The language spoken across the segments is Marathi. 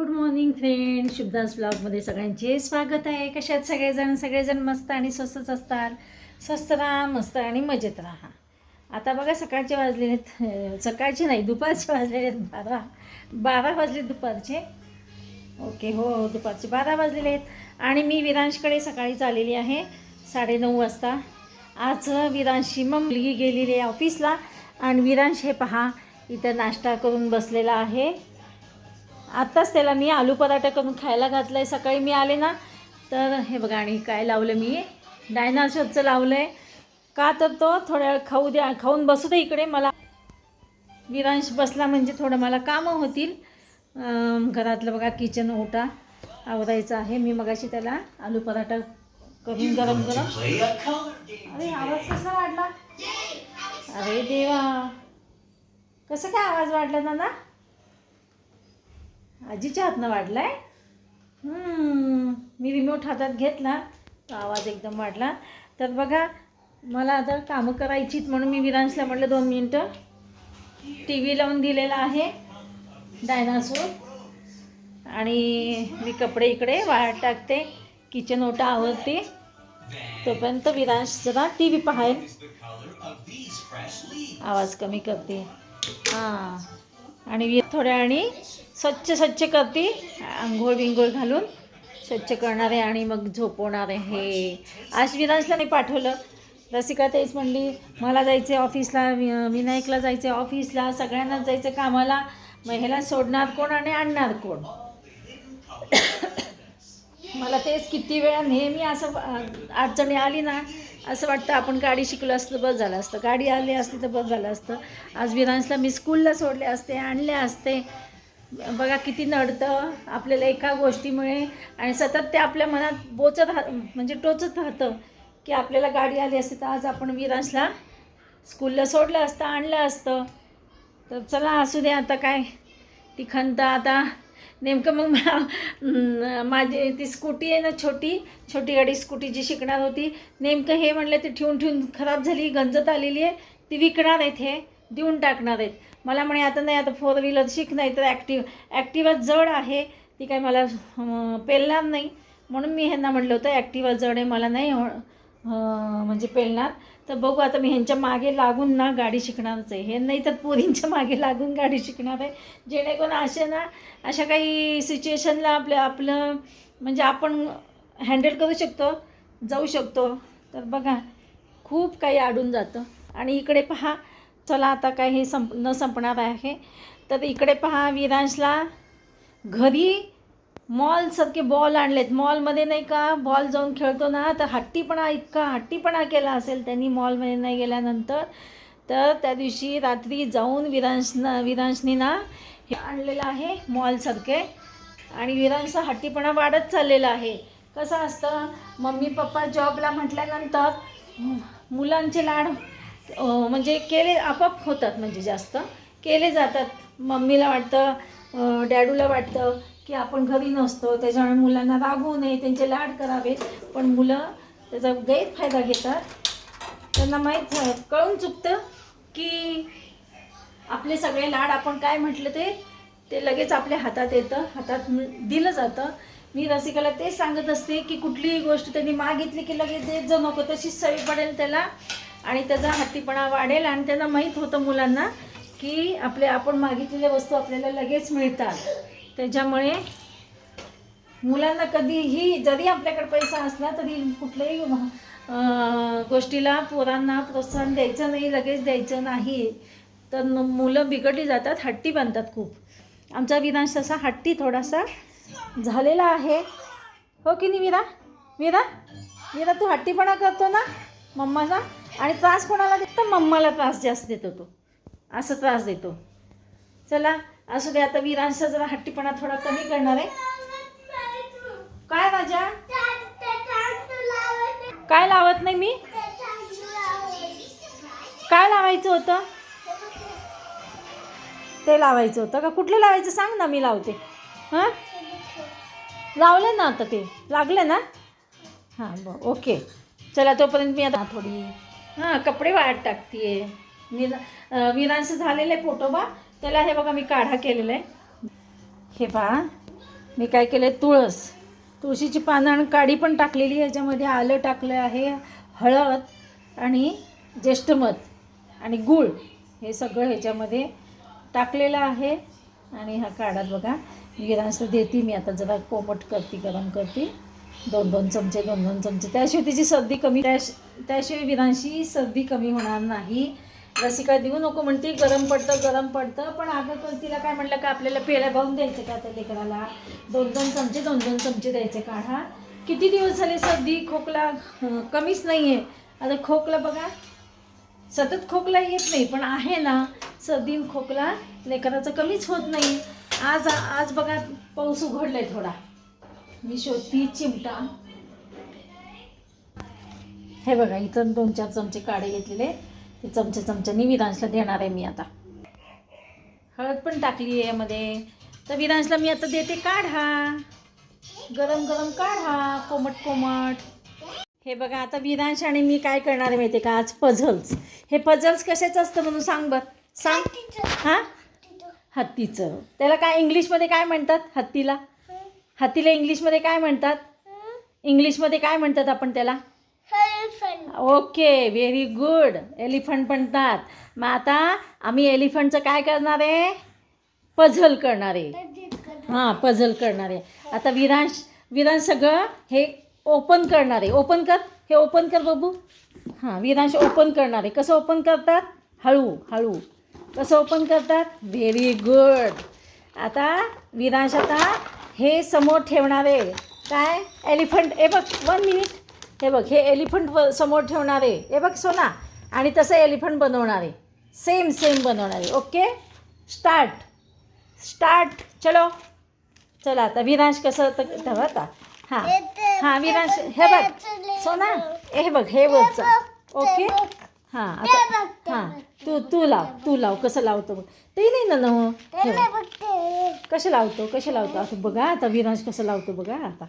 Good morning friend. शुभदास ब्लॉगमध्ये सगळ्यांचे स्वागत आहे. कशात सगळेजण? सगळेजण मस्त आणि स्वस्तच असतात. स्वस्त राहा मस्त आणि मजेत राहा. आता बघा सकाळचे वाजलेले आहेत सकाळचे नाही दुपारचे वाजलेले आहेत बारा. बारा वाजले दुपारचे. ओके हो हो दुपारचे बारा वाजलेले आहेत आणि मी विरांशकडे सकाळीच आलेली आहे साडेनऊ वाजता. आज विरांशी मग मुलगी गेलेली आहे ऑफिसला. आणि विरांश हे पहा इथं नाश्ता करून बसलेला आहे. आत्ताच त्याला मी आलू पराठा करून खायला घातलं आहे सकाळी मी आले ना तर हे बघा आणि काय लावलं मी. डायनासोरचं लावलं आहे का तर तो थोड्या वेळ खाऊ द्या खाऊन बसू दे इकडे. मला विरांश बसला म्हणजे थोडं मला कामं होतील. घरातलं बघा किचन ओटा आवरायचं आहे. मी मगाशी त्याला आलू पराठा करून गरम गरम अरे आवाज कसा वाढला? अरे देवा. कसं काय आवाज वाढला दादा आजीच्या हातनं वाढला आहे मी रिमोट हातात घेतला. तो आवाज एकदम वाढला. तर बघा मला आता कामं करायचीत म्हणून मी विरांशला म्हटलं दोन मिनटं. टी व्ही लावून दिलेला आहे डायनासोर. आणि मी कपडे इकडे वाळत टाकते. किचन ओटा आवडते तोपर्यंत विरांश जरा टी व्ही पाहायला आवाज कमी करते. हां. आणि थोड्या आणि स्वच्छ स्वच्छ करते. आंघोळ बिंघोळ घालून स्वच्छ करणारे आणि मग झोपवणारे हे. आज विरांशला नाही पाठवलं. रसिका तेच म्हणली मला जायचं आहे ऑफिसला विनायकला जायचं आहे ऑफिसला सगळ्यांनाच जायचं आहे कामाला. मग ह्याला सोडणार कोण आणि आणणार कोण? मला तेच किती वेळा नेहमी असं अडचणी आली ना असं वाटतं आपण गाडी शिकलो असतं बस झालं असतं. गाडी आली असती तर बस झालं असतं. आज विरांशला मी स्कूलला सोडले असते आणले असते. बघा किती नडतं आपल्याला एका गोष्टीमुळे आणि सतत ते आपल्या मनात बोचत राह म्हणजे टोचत राहतं की आपल्याला गाडी आली असती तर आज आपण विरांशला स्कूलला सोडलं असतं आणलं असतं. तर चला असू दे आता काय. ती खंत आता नेमकं मग माझी ती स्कूटी आहे ना छोटी छोटी गाडी स्कूटी जी शिकणार होती. नेमकं हे म्हणलं ते ठेवून ठेवून खराब झाली गंजत आलेली आहे. ती विकणार आहेत हे देऊन टाकणार आहेत. मला म्हणे आता नाही आता फोर व्हीलर शिक नाही तर ॲक्टिव ॲक्टिवा जड आहे. ती काय मला पेलणार नाही. म्हणून मी ह्यांना म्हटलं होतं ॲक्टिवा जड आहे मला नाही हो- म्हणजे पेलणार. तर बघू आता मी ह्यांच्या मागे लागून ना गाडी शिकणारच आहे. हे नाही तर पोरींच्या मागे लागून गाडी शिकणार आहे. जेणेकरून असे ना अशा काही सिच्युएशनला आपलं आपलं म्हणजे आपण हँडल करू शकतो जाऊ शकतो. तर बघा खूप काही अडून जातं. आणि इकडे पहा चला आता काय हे संप न संपणार आहे. तर इकडे पहा विरांशला. घरी मॉलसारखे बॉल आणलेत. मॉलमध्ये नाही का बॉल जाऊन खेळतो ना तर हट्टीपणा इतका हट्टीपणा केला असेल त्यांनी मॉलमध्ये नाही गेल्यानंतर. तर त्या दिवशी रात्री जाऊन विरांशनं विरांशनी ना हे आणलेलं आहे मॉलसारखे. आणि विरांशचा हट्टीपणा वाढत चाललेला आहे. कसं असतं मम्मी पप्पा जॉबला म्हटल्यानंतर मुलांचे लाड म्हणजे केले आपाप होतात म्हणजे जास्त. केले जातात. मम्मीला वाटतं डॅडूला वाटतं की आपण घरी नसतो त्याच्यामुळे मुलांना रागवू नये त्यांचे लाड करावे. पण मुलं त्याचा गैरफायदा घेतात. त्यांना माहीत कळून चुकतं की आपले सगळे लाड आपण काय म्हटलं ते ते लगेच आपल्या हातात येतं. हातात दिलं जातं. मी रसिकाला तेच सांगत असते की कुठलीही गोष्ट त्यांनी मागितली की लगेच देत जाऊ नको तशीच सवय पडेल त्याला. आणि त्याचा हत्तीपणा वाढेल आणि त्यांना माहीत होतं मुलांना की आपले आपण मागितलेल्या वस्तू आपल्याला लगेच मिळतात. त्याच्यामुळे मुलांना कधीही जरी आपल्याकडे पैसा असला तरी कुठल्याही गोष्टीला पोरांना प्रोत्साहन द्यायचं नाही लगेच द्यायचं नाही. तर मुलं बिघडली जातात हट्टी बनतात खूप. आमचा विरांश तसा हट्टी थोडासा झालेला आहे. हो की नाही विरा? विरा? विरा तू हट्टीपणा करतो ना? मम्माला आणि त्रास कोणाला देतो? मम्माला त्रास जास्त देतो तो. असं त्रास देतो. चला असू दे आता वीरांचा जरा हट्टीपणा थोडा कमी करणार आहे. काय राजा? काय लावत नाही मी? काय लावायचं होतं? ते लावायचं होतं का? कुठलं लावायचं? सांग ना मी लावते. हां? लावलं ना आता ते. लागलं ना? हां ब ओके. चला तोपर्यंत मी आता थोडी हां कपडे वाळत टाकते विरा अं, विरांचं झालेलं आहे फोटोबा त्याला हे बघा मी काढा केलेला. आहे हे पहा मी काय केलं आहे तुळस. तुळशीची पानं आणि काडी पण टाकलेली आहे याच्यामध्ये आलं टाकलं आहे हळद आणि ज्येष्ठमध आणि गूळ. हे सगळं ह्याच्यामध्ये टाकलेलं आहे. आणि हा काढात बघा. गिरांस देते मी आता जरा कोमट करते गरम करते. दोन दोन चमचे दोन दोन चमचे. त्याशिवाय तिची सर्दी कमी त्या त्याशिवाय विरांशी सर्दी कमी होणार नाही. रसिका देऊ नको म्हणते. गरम पडतं गरम पडतं. पण अगं तर तिला काय म्हटलं का आपल्याला पेला भाऊन द्यायचं का त्या लेकराला? दोन दोन चमचे दोन दोन चमचे द्यायचे काढा किती दिवस झाले सर्दी? खोकला कमीच नाही आहे आता खोकला बघा. सतत खोकला येत नाही पण आहे ना सर्दी खोकला लेकराचं कमीच होत नाही. आज आज बघा पाऊस उघडलाय थोडा. मी शोधती चिमटा. हे बघा इथं दोन चार चमचे काढे घेतलेले. ते चमचे चमच्यानी विरांशला देणार आहे मी आता. हळद पण टाकली आहे यामध्ये. तर विरांशला मी आता देते काढा गरम गरम काढा कोमट कोमट. हे बघा आता विरांश आणि मी काय करणार आहे माहिती का? आज पझल्स हे पझल्स कशाचं असतं म्हणून सांग बर. सांग. हां? हत्तीचं. त्याला काय इंग्लिशमध्ये काय म्हणतात? हत्तीला. हत्तीला इंग्लिशमध्ये काय म्हणतात? इंग्लिशमध्ये काय म्हणतात आपण त्याला? Okay very good. एलिफंट म्हणतात. मग आता आम्ही एलिफंटचं काय करणार आहे? पझल करणार आहे. हां पझल करणार आहे. आता विरांश विरांश सगळं हे ओपन करणार आहे. ओपन कर. हे ओपन कर बाबू. हां विरांश ओपन करणार आहे. कसं ओपन करतात? हळू हळू. कसं ओपन करतात? Very good. आता विरांश आता हे समोर ठेवणार काय? एलिफंट हे बघ वन मिनिट हे बघ हे एलिफंट व समोर ठेवणार. हे बघ सोना. आणि तसं एलिफंट बनवणार. सेम सेम बनवणार. ओके स्टार्ट स्टार्ट चलो. चला आता विरांश कसं तर ठेवा आता हां हां विरांश हे बघ. सोना हे बघ हे वरचं ओके हां आता हां तू तू लाव तू लाव कसं लावतो बघ. ते नाही ना नव? हे. कसं लावतो कसं लावतो? आता बघा आता विरांश कसं लावतो बघा आता.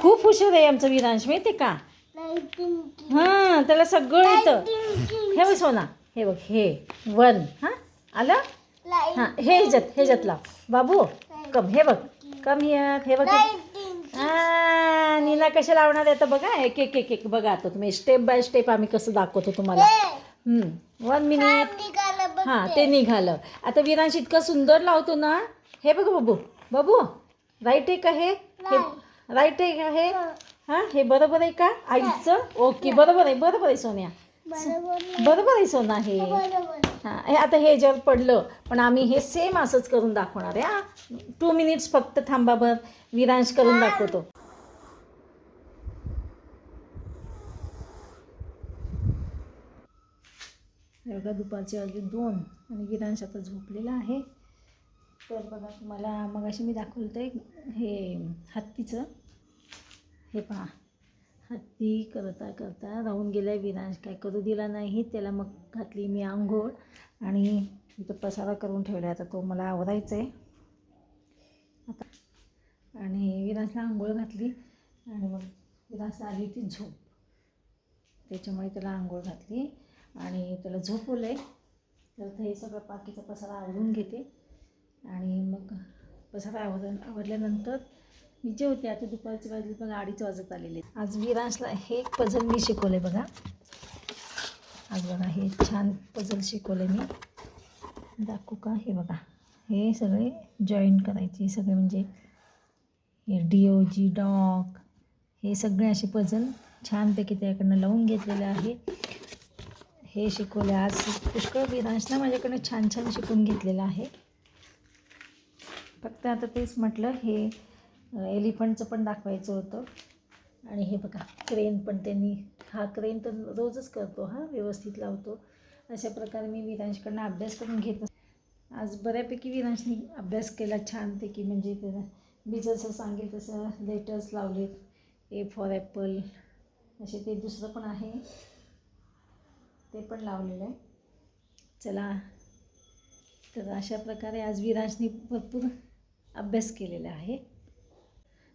खूप हुशार आहे आमचं विरांश माहिती आहे का? हां त्याला सगळं येतं. हे बघ सोना. हे बघ हे. वन. हां? आलं? हां हे ह्याच्यात ह्याच्यात लाव. बाबू कम हे बघ. कम हिअर हे बघ. हां नीला कशा लावणार आहे? आता बघा एक एक एक एक बघा आता तुम्ही. स्टेप बाय स्टेप आम्ही कसं दाखवतो तुम्हाला. वन मिनिट हां ते निघालं. आता विरांश इतकं सुंदर लावतो ना. हे बघ बाबू. बाबू राईट आहे का हे? हे राईट आहे का हे? हां. हे बरोबर आहे का? आईचं? ओके बरोबर आहे बरोबर आहे सोन्या. बरोबर आहे सोना हे. हां हे आता हे ह्याच्यावर पडलं पण आम्ही हे सेम असंच करून दाखवणार आहे हां. टू मिनिट्स फक्त थांबा भर विरांश करून दाखवतो. एवढा दुपारचे वाजले दोन आणि विरांश आता झोपलेला आहे. तर बघा तुम्हाला मगाशी मी दाखवलं होतं हे हत्तीचं. हे पहा. हत्ती करता करता राहून गेला विनाश. काय करू दिला नाही त्याला मग घातली मी आंघोळ आणि इथं पसारा करून ठेवला आता तो मला आवरायचा आहे आता आणि विनाशला आंघोळ घातली आणि मग विनाशला आली ती झोप. त्याच्यामुळे त्याला आंघोळ घातली आणि त्याला झोपवलं आहे तर हे सगळं बाकीचा पसारा आवरून घेते. आणि मग पसारा आवड आवडल्यानंतर मी जेवते आता दुपारचे वाजले बघा अडीच वाजत आलेले आहेत. आज विरांशला हे एक पझल मी शिकवलं आहे बघा. आज बघा हे छान पझल शिकवलं मी. दाखवू का? हे बघा. हे सगळे जॉईन करायचे सगळे म्हणजे हे डी ओ जी डॉक हे सगळे असे पझल छानपैकी त्याकडनं लावून घेतलेले आहे हे शिकवले आज पुष्कळ विरांशला माझ्याकडनं छान छान शिकून घेतलेलं आहे. फक्त आता तेच म्हटलं हे एलिफंटचं पण दाखवायचं होतं. आणि हे बघा क्रेन पण त्यांनी हा क्रेन तर रोजच करतो हा व्यवस्थित लावतो. अशा प्रकारे मी विरांशकडनं अभ्यास करून घेत आज बऱ्यापैकी विरांशनी अभ्यास केला छानपैकी. म्हणजे त्याला मी जसं सांगेल तसं लेटर्स लावलेत ए फॉर ॲपल असे ते दुसरं पण आहे. ते पण लावलेलं आहे. चला तर अशा प्रकारे आज विराजनी भरपूर अभ्यास केलेला आहे.